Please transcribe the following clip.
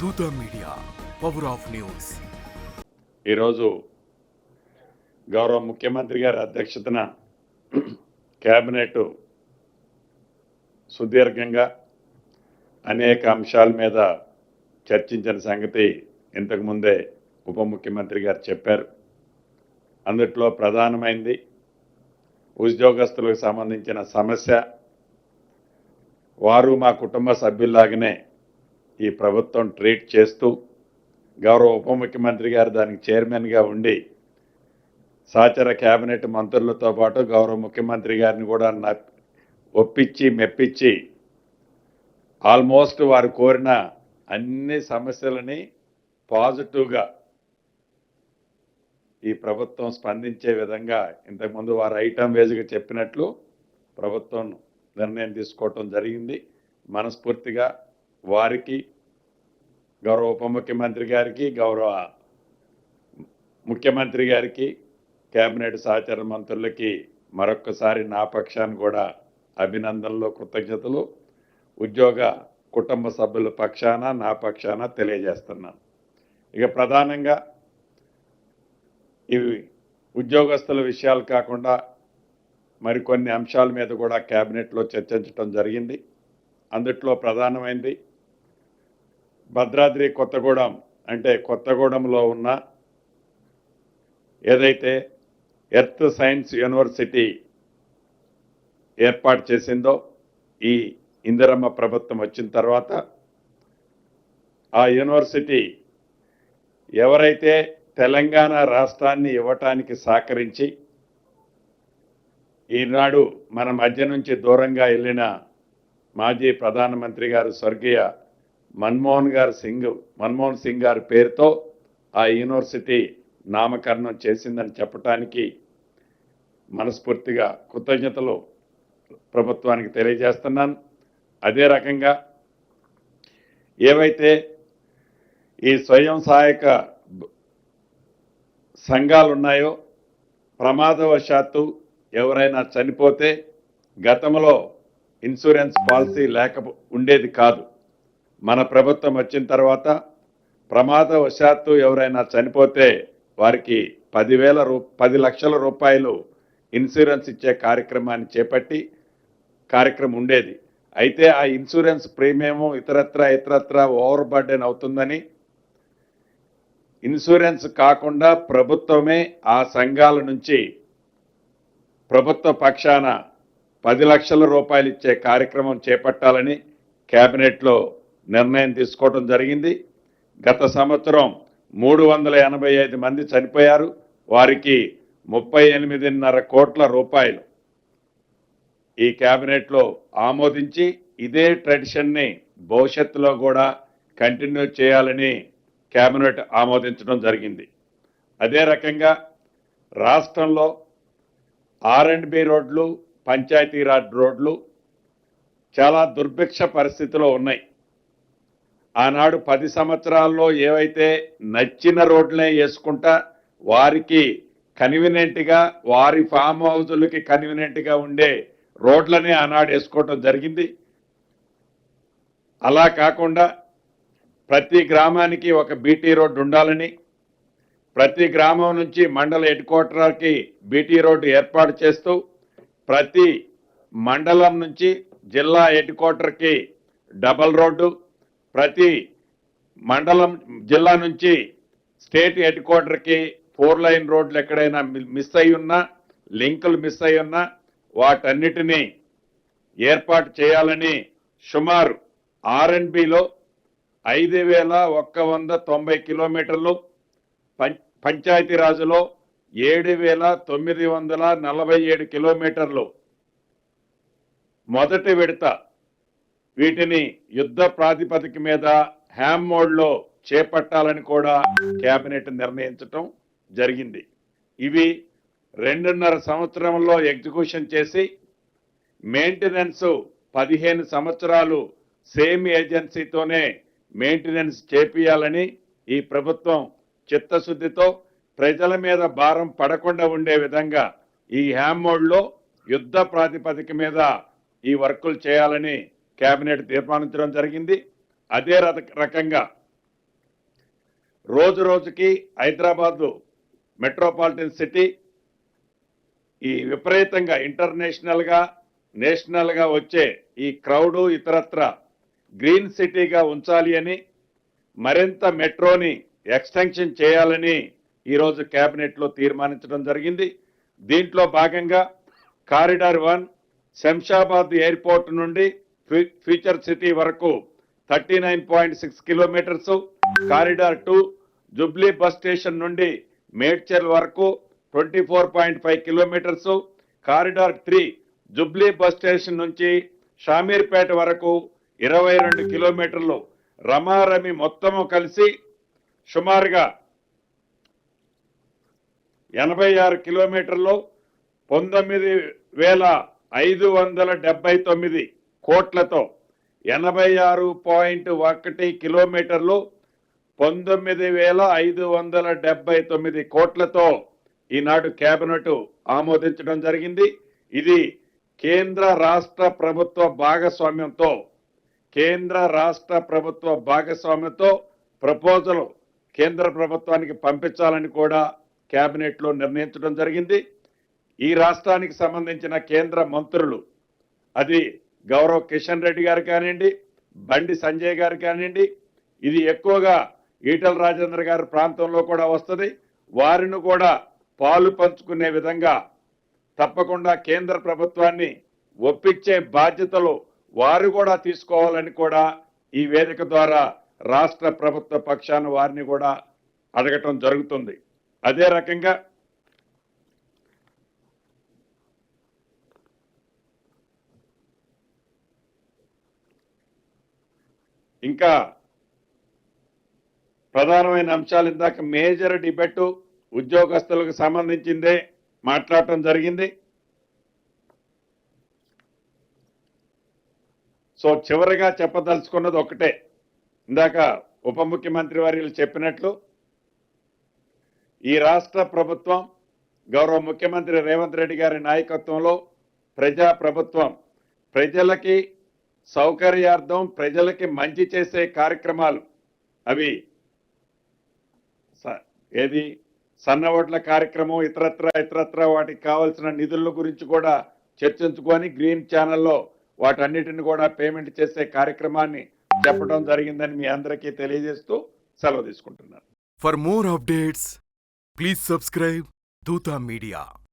దూత media power of news ఈరోజు గౌరవ ముఖ్యమంత్రి గారి అధ్యక్షతన కేబినెట్ సుదీర్ఘంగా అనేక అంశాల మీద చర్చించిన సంగతి ఇంతకుముందే ఉప ముఖ్యమంత్రి గారు చెప్పారు. అందుట్లో ప్రధానమైంది ఉద్యోగస్తులకు సంబంధించిన సమస్య. వారు మా కుటుంబ సభ్యుల్లాగానే ఈ ప్రభుత్వం ట్రీట్ చేస్తూ గౌరవ ఉప ముఖ్యమంత్రి గారు దానికి చైర్మన్గా ఉండి సహచర కేబినెట్ మంత్రులతో పాటు గౌరవ ముఖ్యమంత్రి గారిని కూడా ఒప్పించి మెప్పించి ఆల్మోస్ట్ వారు కోరిన అన్ని సమస్యలని పాజిటివ్గా ఈ ప్రభుత్వం స్పందించే విధంగా ఇంతకుముందు వారు ఐటమ్ వేజ్గా చెప్పినట్లు ప్రభుత్వం నిర్ణయం తీసుకోవటం జరిగింది. మనస్ఫూర్తిగా వారికి గౌరవ ఉప ముఖ్యమంత్రి గారికి గౌరవ ముఖ్యమంత్రి గారికి కేబినెట్ సహచర మంత్రులకి మరొక్కసారి నా పక్షాన్ని కూడా అభినందనలు కృతజ్ఞతలు. ఉద్యోగ కుటుంబ సభ్యుల పక్షాన నా పక్షాన తెలియజేస్తున్నాను. ఇక ప్రధానంగా ఇవి ఉద్యోగస్తుల విషయాలు కాకుండా మరికొన్ని అంశాల మీద కూడా కేబినెట్లో చర్చించడం జరిగింది. అందుట్లో ప్రధానమైంది భద్రాద్రి కొత్తగూడెం అంటే కొత్తగూడెంలో ఉన్న ఏదైతే ఎర్త్ సైన్స్ యూనివర్సిటీ ఏర్పాటు చేసిందో ఈ ఇందిరమ్మ ప్రభుత్వం వచ్చిన తర్వాత ఆ యూనివర్సిటీ ఎవరైతే తెలంగాణ రాష్ట్రాన్ని ఇవ్వటానికి సహకరించి ఈనాడు మన మధ్య నుంచి దూరంగా వెళ్ళిన మాజీ ప్రధానమంత్రి గారు స్వర్గీయ మన్మోహన్ గారు సింగ్ మన్మోహన్ సింగ్ గారి పేరుతో ఆ యూనివర్సిటీ నామకరణం చేసిందని చెప్పటానికి మనస్ఫూర్తిగా కృతజ్ఞతలు ప్రభుత్వానికి తెలియజేస్తున్నాను. అదే రకంగా ఏవైతే ఈ స్వయం సహాయక సంఘాలు ఉన్నాయో ప్రమాదవశాత్తు ఎవరైనా చనిపోతే గతంలో ఇన్సూరెన్స్ పాలసీ లేక ఉండేది కాదు. మన ప్రభుత్వం వచ్చిన తర్వాత ప్రమాదవశాత్తు ఎవరైనా చనిపోతే వారికి పదివేల రూ పది లక్షల రూపాయలు ఇన్సూరెన్స్ ఇచ్చే కార్యక్రమాన్ని చేపట్టి కార్యక్రమం ఉండేది. అయితే ఆ ఇన్సూరెన్స్ ప్రీమియము ఇతరత్ర ఇతరత్ర ఓవర్ బర్డెన్ అవుతుందని ఇన్సూరెన్స్ కాకుండా ప్రభుత్వమే ఆ సంఘాల నుంచి ప్రభుత్వ పక్షాన పది లక్షల రూపాయలు ఇచ్చే కార్యక్రమం చేపట్టాలని కేబినెట్లో నిర్ణయం తీసుకోవడం జరిగింది. గత సంవత్సరం మూడు వందల ఎనభై ఐదు మంది చనిపోయారు. వారికి ముప్పై ఎనిమిదిన్నర కోట్ల రూపాయలు ఈ క్యాబినెట్లో ఆమోదించి ఇదే ట్రెడిషన్ని భవిష్యత్తులో కూడా కంటిన్యూ చేయాలని క్యాబినెట్ ఆమోదించడం జరిగింది. అదే రకంగా రాష్ట్రంలో ఆర్ అండ్ బి రోడ్లు పంచాయతీరాజ్ రోడ్లు చాలా దుర్భిక్ష పరిస్థితిలో ఉన్నాయి. ఆనాడు పది సంవత్సరాల్లో ఏవైతే నచ్చిన రోడ్లనే వేసుకుంటా వారికి కన్వీనియంట్గా వారి ఫామ్ హౌజులకి కన్వీనియంట్గా ఉండే రోడ్లనే ఆనాడు వేసుకోవటం జరిగింది. అలా కాకుండా ప్రతి గ్రామానికి ఒక బీటీ రోడ్డు ఉండాలని ప్రతి గ్రామం నుంచి మండల హెడ్ క్వార్టర్కి బీటీ రోడ్డు ఏర్పాటు చేస్తూ ప్రతి మండలం నుంచి జిల్లా హెడ్ క్వార్టర్కి డబల్ రోడ్డు ప్రతి మండలం జిల్లా నుంచి స్టేట్ హెడ్ క్వార్టర్కి ఫోర్ లైన్ రోడ్లు ఎక్కడైనా మిస్ అయి ఉన్నా లింకులు మిస్ అయి ఉన్నా వాటన్నిటినీ ఏర్పాటు చేయాలని సుమారు ఆర్ఎన్బిలో ఐదు వేల ఒక్క వంద తొంభై కిలోమీటర్లు పం- పంచాయతీరాజులో ఏడు వేల తొమ్మిది వందల నలభై ఏడు కిలోమీటర్లు మొదటి విడత వీటిని యుద్ధ ప్రాతిపదిక మీద హ్యామ్ మోడ్లో చేపట్టాలని కూడా కేబినెట్ నిర్ణయించటం జరిగింది. ఇవి రెండున్నర సంవత్సరంలో ఎగ్జిక్యూషన్ చేసి మెయింటెనెన్స్ పదిహేను సంవత్సరాలు సేమ్ ఏజెన్సీతోనే మెయింటెనెన్స్ చేపియాలని ఈ ప్రభుత్వం చిత్తశుద్ధితో ప్రజల మీద భారం పడకుండా ఉండే విధంగా ఈ హ్యామ్ మోడ్లో యుద్ధ ప్రాతిపదిక మీద ఈ వర్కులు చేయాలని కేబినెట్ తీర్మానించడం జరిగింది. అదే రక- రకంగా రోజు రోజుకి హైదరాబాదు మెట్రోపాలిటన్ సిటీ ఈ విపరీతంగా ఇంటర్నేషనల్గా నేషనల్గా వచ్చే ఈ క్రౌడు ఇతరత్ర గ్రీన్ సిటీగా ఉంచాలి అని మరింత మెట్రోని ఎక్స్టెన్షన్ చేయాలని ఈరోజు క్యాబినెట్లో తీర్మానించడం జరిగింది. దీంట్లో భాగంగా కారిడార్ వన్ శంషాబాద్ ఎయిర్పోర్ట్ నుండి ఫ్యూచర్ సిటీ వరకు thirty nine point six kilometres corridor two Jubilee bus station నుండి మేడ్చల్ వరకు twenty four point five kilometres corridor three Jubilee bus station నుంచి షామీర్పేట వరకు ఇరవై రెండు కిలోమీటర్లు. రమారమి మొత్తము కలిసి సుమారుగా ఎనభై ఆరు కిలోమీటర్లు పంతొమ్మిది వేల ఐదు వందల డెబ్బై తొమ్మిది. కోట్లతో ఎనభై ఆరు పాయింట్ ఒకటి కిలోమీటర్లు పంతొమ్మిది వేల ఐదు వందల డెబ్బై తొమ్మిది కోట్లతో ఈనాడు కేబినెట్ ఆమోదించడం జరిగింది. ఇది కేంద్ర రాష్ట్ర ప్రభుత్వ భాగస్వామ్యంతో కేంద్ర రాష్ట్ర ప్రభుత్వ భాగస్వామ్యంతో ప్రపోజల్ కేంద్ర ప్రభుత్వానికి పంపించాలని కూడా కేబినెట్లో నిర్ణయించడం జరిగింది. ఈ రాష్ట్రానికి సంబంధించిన కేంద్ర మంత్రులు అది గౌరవ్ కిషన్ రెడ్డి గారు కానివ్వండి బండి సంజయ్ గారు కానివ్వండి ఇది ఎక్కువగా ఈటల రాజేంద్ర గారి ప్రాంతంలో కూడా వస్తుంది. వారిని కూడా పాలు పంచుకునే విధంగా తప్పకుండా కేంద్ర ప్రభుత్వాన్ని ఒప్పించే బాధ్యతలు వారు కూడా తీసుకోవాలని కూడా ఈ వేదిక ద్వారా రాష్ట్ర ప్రభుత్వ పక్షాన వారిని కూడా అడగటం జరుగుతుంది. అదే రకంగా ఇంకా ప్రధానమైన అంశాలు ఇందాక మేజర్ డిబెట్ ఉద్యోగస్తులకు సంబంధించిందే మాట్లాడటం జరిగింది. సో చివరిగా చెప్పదలుచుకున్నది ఒకటే. ఇందాక ఉప ముఖ్యమంత్రి వారు చెప్పినట్లు ఈ రాష్ట్ర ప్రభుత్వం గౌరవ ముఖ్యమంత్రి రేవంత్ రెడ్డి గారి నాయకత్వంలో ప్రజా ప్రభుత్వం ప్రజలకి సౌకర్యార్థం ప్రజలకి మంచి చేసే కార్యక్రమాలు. అవి స- ఏది? సన్న ఓట్ల కార్యక్రమం ఇతరత్ర ఇతరత్ర వాటికి కావాల్సిన నిధుల గురించి కూడా చర్చించుకొని గ్రీన్ ఛానల్లో వాటన్నిటిని కూడా పేమెంట్ చేసే కార్యక్రమాన్ని చెప్పడం జరిగిందని మీ అందరికీ తెలియజేస్తూ సెలవు తీసుకుంటున్నాను. For more updates please subscribe Dootha media